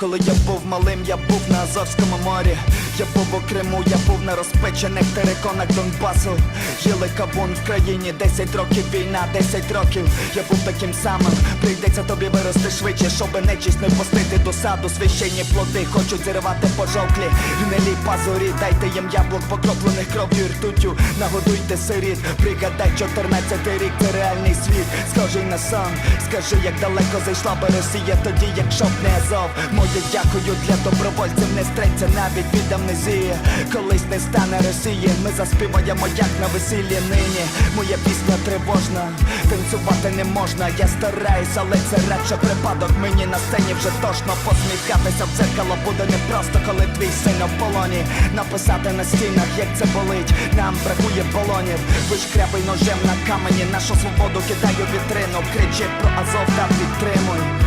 Коли я був малим, я був на Азовському морі. Я був у Криму, я був на розпечених териконах Донбасу. Їли кавун в країні, 10 років війна, 10 років. Я був таким самим. Прийдеться тобі вирости швидше, щоби нечість не впустити до саду. Священні плоди хочуть зірвати пожовклі. Гнилі пазурі, дайте їм яблук, покроплених кров'ю і ртуттю. Нагодуйте сиріт, пригадай 14 рік, це реальний світ. Схожий на сон. Скажи, як далеко зайшла би Росія, тоді якщо б не Азов. Моє дякую для добровольців, не стреться навіть від амнезії. Колись не стане Росії, ми заспіваємо як на весіллі нині. Моя пісня тривожна, танцювати не можна. Я стараюсь, але це радше припадок. Мені на сцені вже тошно посміхатися в дзеркало буде непросто, коли твій син у полоні. Написати на стінах, як це болить. Нам бракує полонів. Вишкрябай ножем на камені. Нашу свободу кидаю вітрину. Кричи про Азов та підтримуй.